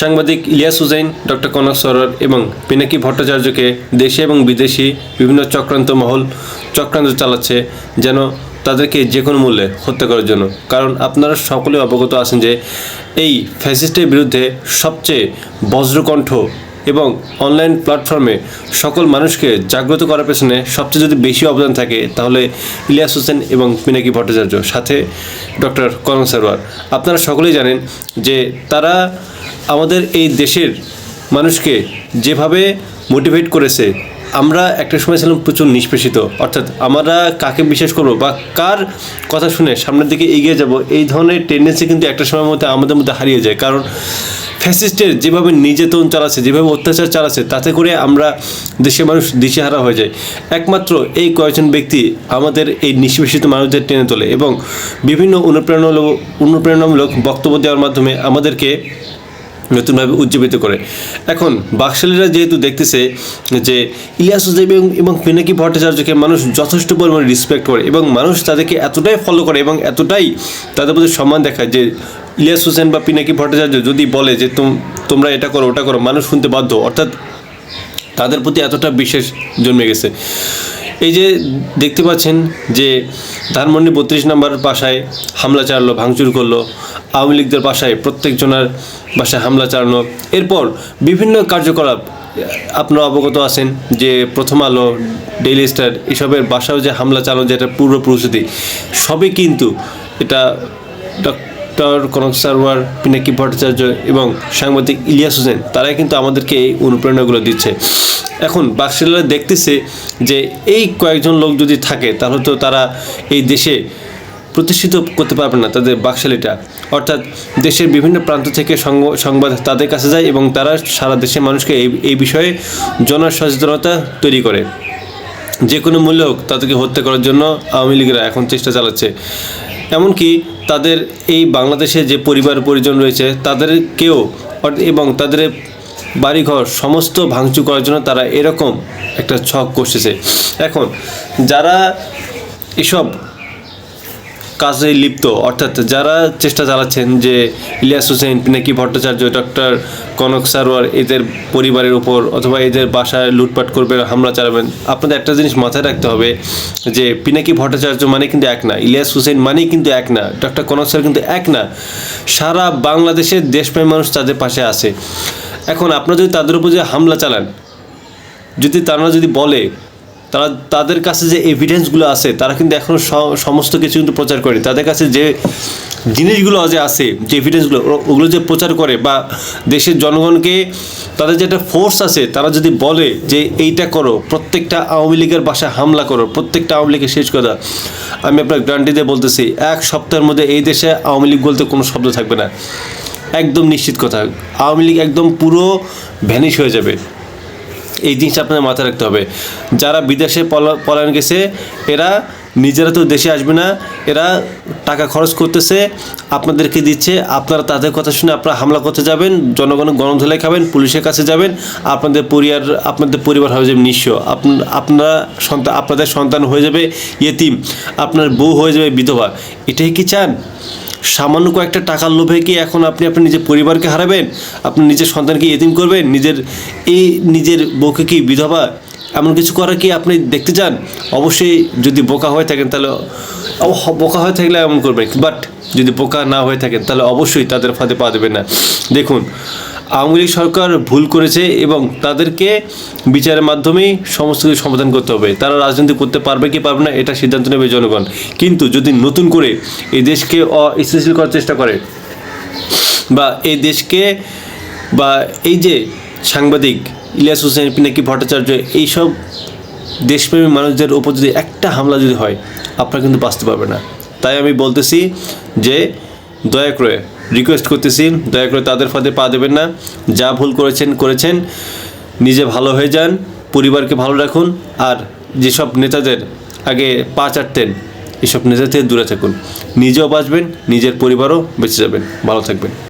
সাংবাদিক ইলিয়াস হুসাইন, ডক্টর কনক সরোয়ার এবং পিনাকি ভট্টাচার্যকে দেশে এবং বিদেশি বিভিন্ন চক্রান্ত মহল, চক্রান্ত চালাচ্ছে যেন তাদেরকে যে কোনো মূল্যে হত্যা করার জন্য। কারণ আপনারা সকলে অবগত আছেন যে এই ফ্যাসিস্টের বিরুদ্ধে সবচেয়ে বজ্রকণ্ঠ এবং অনলাইন প্ল্যাটফর্মে সকল মানুষকে জাগ্রত করার পেছনে সবচেয়ে যদি বেশি অবদান থাকে, তাহলে ইলিয়াস হোসেন এবং পিনাকি ভট্টাচার্য, সাথে ডক্টর করণ সারোয়ার। আপনারা সকলেই জানেন যে তারা আমাদের এই দেশের মানুষকে যেভাবে মোটিভেট করেছে, আমরা একটা সময় ছিলাম প্রচুর নিষ্পেষিত। অর্থাৎ আমরা কাকে বিশ্বাস করব বা কার কথা শুনে সামনের দিকে এগিয়ে যাব, এই ধরনের টেন্ডেন্সি কিন্তু একটা সময়ের মধ্যে আমাদের মধ্যে হারিয়ে যায়। কারণ ফ্যাসিস্টের যেভাবে নির্যাতন চালাচ্ছে, যেভাবে অত্যাচার চালাচ্ছে, তাতে করে আমরা দেশের মানুষ দিশেহারা হয়ে যায়। একমাত্র এই কয়েকজন ব্যক্তি আমাদের এই নিষ্পেষিত মানুষদের টেনে তোলে এবং বিভিন্ন অনুপ্রেরণামূলক অনুপ্রেরণামূলক বক্তব্য দেওয়ার মাধ্যমে আমাদেরকে নতুনভাবে উজ্জীবিত করে। এখন বাকশালীরা যেহেতু দেখতেছে যে ইলিয়াস হোসেন এবং পিনাকি ভট্টাচার্যকে মানুষ যথেষ্ট পরিমাণে রেসপেক্ট করে এবং মানুষ তাদেরকে এতটাই ফলো করে এবং এতটাই তাদের প্রতি সম্মান দেখায় যে ইলিয়াস হোসেন বা পিনাকি ভট্টাচার্য যদি বলে যে তোম- তোমরা এটা করো, ওটা করো মানুষ শুনতে বাধ্য। অর্থাৎ তাদের প্রতি এতটা বিশেষ জন্মে গেছে। এই যে দেখতে পাচ্ছেন যে ধানমন্ডি বত্রিশ নম্বর বাসায় হামলা চালালো, ভাঙচুর করল, আওয়ামী লীগদের বাসায় প্রত্যেকজনের বাসায় হামলা চালানো। এরপর বিভিন্ন কার্যকলাপ, আপনারা অবগত আছেন যে প্রথম আলো ডেইলি স্টার এসবের বাসাও যে হামলা চালানো, যেটা পূর্ব প্রস্তুতি সবই কিন্তু এটা ডক্টর কনক সারওয়ার পিনাকি ভট্টাচার্য এবং সাংবাদিক ইলিয়াস হোসেন, তারাই কিন্তু আমাদেরকে এই অনুপ্রেরণাগুলো দিচ্ছে। এখন বাক্সেলারা দেখতেছে যে এই কয়েকজন লোক যদি থাকে, তাহলে তো তারা এই দেশে প্রতিষ্ঠিত করতে পারবে না তাদের বাকশালীটা। অর্থাৎ দেশের বিভিন্ন প্রান্ত থেকে সংবাদ তাদের কাছে যায় এবং তারা সারা দেশের মানুষকে এই এই বিষয়ে জনসচেতনতা তৈরি করে। যে কোনো মূল্য হোক তাদেরকে হত্যা করার জন্য আওয়ামী লীগরা এখন চেষ্টা চালাচ্ছে। এমনকি তাদের এই বাংলাদেশে যে পরিবার পরিজন রয়েছে, তাদেরকেও এবং তাদের বাড়িঘর সমস্ত ভাঙচুর করার জন্য তারা এরকম একটা ছক কষেছে। এখন যারা এসব কাজে লিপ্ত। অর্থাৎ যারা চেষ্টা চালাচ্ছেন যে ইলিয়াস হোসেন পিনাকি ভট্টাচার্য, ডক্টর কনক সারোয়ার, এদের পরিবারের উপর অথবা এদের বাসায় লুটপাট করবেন হামলা চালাবেন, আপনাদের একটা জিনিস মাথায় রাখতে হবে যে পিনাকি ভট্টাচার্য মানে কিন্তু এক না, ইলিয়াস হোসেন মানেই কিন্তু এক না, ডক্টর কনক স্যার কিন্তু এক না। সারা বাংলাদেশের দেশপ্রেমী মানুষ তাদের পাশে আছে। এখন আপনারা যদি তাদের উপর যে হামলা চালান, যদি তারা যদি বলে তারা তাদের কাছে যে এভিডেন্সগুলো আছে, তারা কিন্তু এখনও সমস্ত কিছু কিন্তু প্রচার করে তাদের কাছে যে জিনিসগুলো যে আছে, যে এভিডেন্সগুলো ওগুলো যে প্রচার করে বা দেশের জনগণকে তাদের যে একটা ফোর্স আছে, তারা যদি বলে যে এইটা করো, প্রত্যেকটা আওয়ামী লীগের বাসায় হামলা করো, প্রত্যেকটা আওয়ামী লীগের শেষ কথা, আমি আপনার গ্যারান্টি দিয়ে বলতেছি, এক সপ্তাহের মধ্যে এই দেশে আওয়ামী লীগ বলতে কোনো শব্দ থাকবে না। একদম নিশ্চিত কথা, আওয়ামী লীগ একদম পুরো ভ্যানিশ হয়ে যাবে। এই জিনিসটা আপনাদের মাথায় রাখতে হবে। যারা বিদেশে পলা- পলায়ন গেছে, এরা নিজেরা তো দেশে আসবে না, এরা টাকা খরচ করতেছে, আপনাদেরকে দিচ্ছে, আপনারা তাদের কথা শুনে আপনারা হামলা করতে যাবেন জনগণের গণধোলাই খাবেন, পুলিশের কাছে যাবেন, আপনাদের পরিবার আপনাদের পরিবার হয়ে যাবে নিঃস্ব। আপন- আপনারা সন্তান আপনাদের সন্তান হয়ে যাবে ইয়েতিম, আপনার বউ হয়ে যাবে বিধবা। এটাই কি চান? সামান্য কয়েকটা টাকার লোভে কি এখন আপনি আপনার নিজের পরিবারকে হারাবেন? আপনি নিজের সন্তানকে এতিম করবেন? নিজের এই নিজের বউকে কি বিধবা এমন কিছু করা কি আপনি দেখতে চান? অবশ্যই যদি বোকা হয়ে থাকেন তাহলে বোকা হয়ে থাকলে এমন করবেন। বাট যদি বোকা না হয়ে থাকেন তাহলে অবশ্যই তাদের ফাঁদে পা দেবেন না। দেখুন আওয়ামী লীগ সরকার ভুল করেছে এবং তাদেরকে বিচারের মাধ্যমেই সমস্ত কিছু সমাধান করতে হবে। তারা রাজনীতি করতে পারবে কি পারবে না, এটা সিদ্ধান্ত নেবে জনগণ। কিন্তু যদি নতুন করে এই দেশকে অস্থিতিশীল করার চেষ্টা করে, বা এই দেশকে, বা এই যে সাংবাদিক ইলিয়াস হোসেন পিনাকি ভট্টাচার্য, এইসব দেশপ্রেমী মানুষদের উপর যদি একটা হামলা যদি হয়, আপনারা কিন্তু বাঁচতে পারবে না। তাই আমি বলতেছি যে, দয়া করে রিকোয়েস্ট করতেছি, দয়া করে তাদের ফাঁদে পা দেবেন না। যা ভুল করেছেন করেছেন। নিজে ভালো হয়ে যান, পরিবারকে ভালো রাখুন, আর যেসব নেতাদের আগে পা চাটতেন, এসব নেতা থেকে দূরে থাকুন। নিজেও বাঁচবেন, নিজের পরিবারও বেঁচে যাবেন। ভালো থাকবেন।